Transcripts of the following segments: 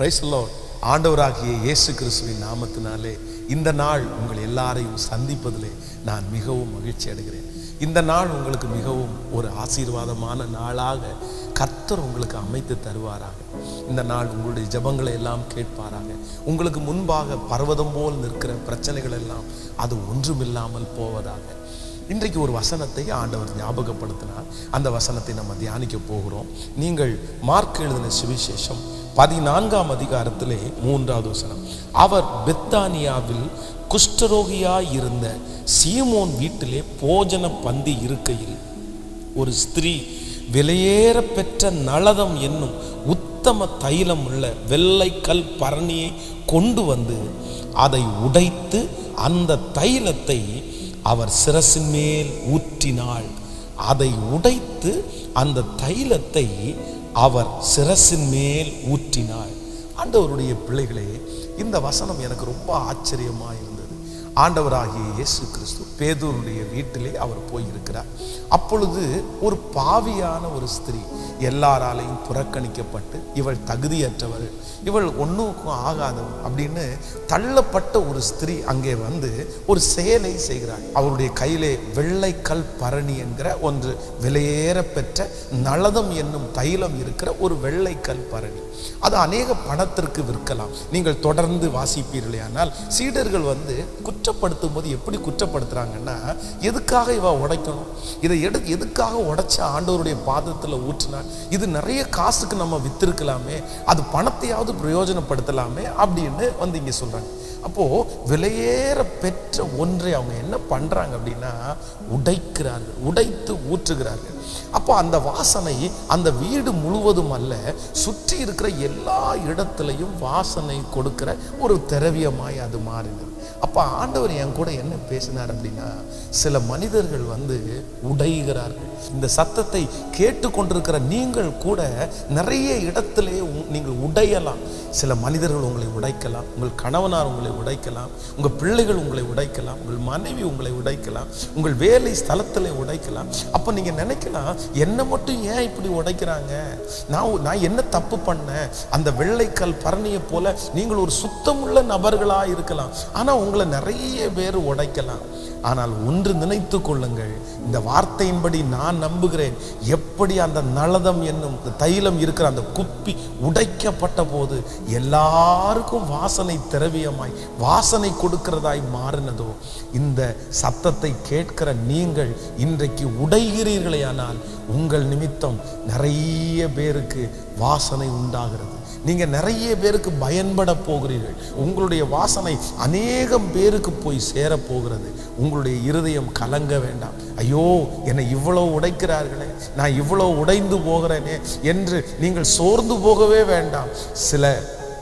பிரைஸ்லோ ஆண்டவராகிய இயேசு கிறிஸ்துவின் நாமத்தினாலே இந்த நாள் உங்கள் எல்லாரையும் சந்திப்பதிலே நான் மிகவும் மகிழ்ச்சி அடைகிறேன். இந்த நாள் உங்களுக்கு மிகவும் ஒரு ஆசீர்வாதமான நாளாக கர்த்தர் உங்களுக்கு அமைத்து தருவாராக. இந்த நாள் உங்களுடைய ஜெபங்களை எல்லாம் கேட்பாராக. உங்களுக்கு முன்பாக பர்வதம் போல் நிற்கிற பிரச்சனைகள் எல்லாம் அது ஒன்றுமில்லாமல் போவதாக. இன்றைக்கு ஒரு வசனத்தை ஆண்டவர் ஞாபகப்படுத்தினார். அந்த வசனத்தை நம்ம தியானிக்க போகிறோம். நீங்கள் மார்க் எழுதின சுவிசேஷம் பதினான்காம் அதிகாரத்திலே மூன்றாவது வசனம். அவர் பெத்தானியாவில் குஷ்டரோகியாய் இருந்த சீமோன் வீட்டிலே போஜன பந்தி இருக்கையில் ஒரு ஸ்திரீ விலையேற பெற்ற நளதம் என்னும் உத்தம தைலம் உள்ள வெள்ளைக்கல் பரணியை கொண்டு வந்து அதை உடைத்து அந்த தைலத்தை அவர் சிரசின் மேல் ஊற்றினாள். அதை உடைத்து அந்த தைலத்தை அவர் சிரசின் மேல் ஊற்றினார். ஆண்டவருடைய பிள்ளைகளே இந்த வசனம் எனக்கு ரொம்ப ஆச்சரியமாக இருந்தது. ஆண்டவராகிய இயேசு கிறிஸ்து பேதூருடைய வீட்டிலே அவர் போயிருக்கிறார். அப்பொழுது ஒரு பாவியான ஒரு ஸ்திரீ எல்லாராலையும் புறக்கணிக்கப்பட்டு இவள் தகுதியற்றவள் இவள் ஒன்றுக்கும் ஆகாதவள் அப்படின்னு தள்ளப்பட்ட ஒரு ஸ்திரீ அங்கே வந்து ஒரு செயலை செய்கிறாள். அவருடைய கையிலே வெள்ளைக்கல் பரணி என்கிற ஒன்று விலையேற பெற்ற நலதம் என்னும் தைலம் இருக்கிற ஒரு வெள்ளைக்கல் பரணி. அது அநேக பணத்திற்கு விற்கலாம். நீங்கள் தொடர்ந்து வாசிப்பீர்களே ஆனால் சீடர்கள் வந்து குற்றப்படுத்தும் போது எப்படி குற்றப்படுத்துறாங்கன்னா எதுக்காக இவ உடைக்கணும்? இதை எடு எதுக்காக உடைச்ச ஆண்டவருடைய பாதத்தில் ஊற்றினா இது நிறைய காசுக்கு நம்ம வித்திருக்கலாமே அது பணத்தையாவது பிரயோஜனப்படுத்தலாமே அப்படின்னு வந்து இங்கே சொல்கிறாங்க அப்போது விலையேற பெற்ற ஒன்றை அவங்க என்ன பண்ணுறாங்க அப்படின்னா உடைக்கிறார்கள் உடைத்து ஊற்றுகிறார்கள். அப்போ அந்த வாசனை அந்த வீடு முழுவதும் அல்ல சுற்றி இருக்கிற எல்லா இடத்துலையும் வாசனை கொடுக்கிற ஒரு திரவியமாய் அது மாறினது. அப்போ ஆண்டவர் என் கூட என்ன பேசினார் அப்படின்னா சில மனிதர்கள் வந்து உடைகிறார்கள். இந்த சத்தத்தை கேட்டுக்கொண்டிருக்கிற நீங்கள் கூட நிறைய இடத்திலே நீங்கள் உடையலாம். சில மனிதர்கள் உங்களை உடைக்கலாம். உங்கள் கணவனார் உங்களை உடைக்கலாம். உங்கள் பிள்ளைகள் உங்களை உடைக்கலாம். உங்கள் மனைவி உங்களை உடைக்கலாம். உங்கள் வேலை ஸ்தலத்தில் உடைக்கலாம். அப்போ நீங்கள் நினைக்கலாம் என்ன மட்டும் ஏன் இப்படி உடைக்கிறாங்க? நான் நான் என்ன தப்பு பண்ணேன்? அந்த வெள்ளைக்கல் பரணியை போல நீங்கள் ஒரு சுத்தமுள்ள நபர்களாக இருக்கலாம். ஆனால் உங்களை நிறைய பேர் உடைக்கலாம். ஆனால் ஒன்று நினைத்து கொள்ளுங்கள் இந்த வார்த்தையின்படி நான் நம்புகிறேன். எப்படி அந்த நலதம் என்னும் தைலம் இருக்கிற அந்த குப்பி உடைக்கப்பட்ட போது எல்லாருக்கும் வாசனை திரவியமாய் வாசனை கொடுக்கிறதாய் மாறினதோ இந்த சத்தத்தை கேட்கிற நீங்கள் இன்றைக்கு உடைகிறீர்களே ஆனால் உங்கள் நிமித்தம் நிறைய பேருக்கு வாசனை உண்டாகிறது. நீங்க நிறைய பேருக்கு பயன்பட போகிறீர்கள். உங்களுடைய வாசனை அநேகம் பேருக்கு போய் சேர போகிறது. உங்களுடைய இருதயம் கலங்க வேண்டாம். ஐயோ என்னை இவ்வளோ உடைக்கிறார்களே நான் இவ்வளோ உடைந்து போகிறேனே என்று நீங்கள் சோர்ந்து போகவே வேண்டாம். சில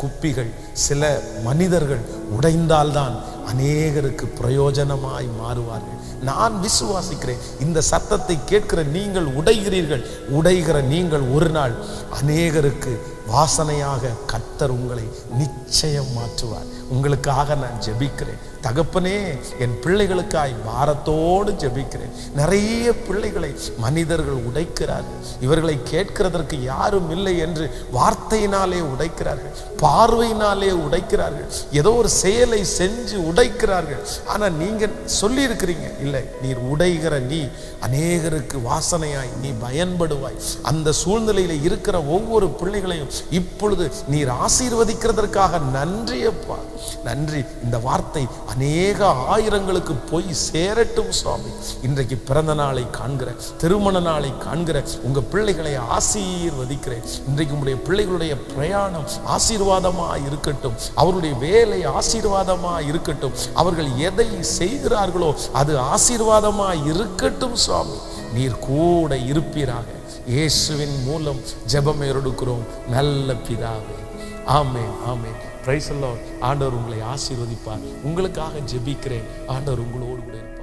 குப்பிகள் சில மனிதர்கள் உடைந்தால்தான் அநேகருக்கு பிரயோஜனமாய் மாறுவார்கள். நான் விசுவாசிக்கிறேன். இந்த சத்தத்தை கேட்கிற நீங்கள் உடைகிறீர்கள். உடைகிற நீங்கள் ஒரு நாள் அநேகருக்கு வாசனையாக கர்த்தர் உங்களை நிச்சயம் மாற்றுவார். உங்களுக்காக நான் ஜெபிக்கிறேன். தகப்பனே என் பிள்ளைகளுக்காய் பாரத்தோடு ஜெபிக்கிறேன். நிறைய பிள்ளைகளை மனிதர்கள் உடைக்கிறார்கள். இவர்களை கேட்கிறதற்கு யாரும் இல்லை என்று வார்த்தையினாலே உடைக்கிறார்கள். பார்வையினாலே உடைக்கிறார்கள். ஏதோ ஒரு செயலை செஞ்சு உடைக்கிறார்கள். ஆனால் நீங்க சொல்லியிருக்கிறீங்க இல்லை நீர் உடைகிற நீ அநேகருக்கு வாசனையாய் நீ பயன்படுவாய். அந்த சூழ்நிலையில இருக்கிற ஒவ்வொரு பிள்ளைகளையும் இப்பொழுது நீர் ஆசீர்வதிக்கிறதற்காக நன்றியப்பா. நன்றி. இந்த வார்த்தை அநேக ஆயிரங்களுக்கு போய் சேரட்டும் சுவாமி. இன்றைக்கு பிறந்த நாளை காண்கிற திருமண நாளை காண்கிற உங்க பிள்ளைகளை ஆசீர்வதிக்கிறேன். இன்றைக்கு உங்களுடைய பிள்ளைகளுடைய பிரயாணம் ஆசீர்வாதமா இருக்கட்டும். அவருடைய வேலை ஆசீர்வாதமா இருக்கட்டும். அவர்கள் எதை செய்கிறார்களோ அது ஆசீர்வாதமா இருக்கட்டும் சுவாமி. நீர் கூட இருப்பீராக. இயேசுவின் மூலம் ஜெபம் எடுக்கிறோம். நல்ல பிதாவே. ஆமே ஆமே பிரைஸ் ஆண்டவர் உங்களை ஆசீர்வதிப்பார். உங்களுக்காக ஜெபிக்கிறேன். ஆண்டவர் உங்களோடு கூட இருப்பார்.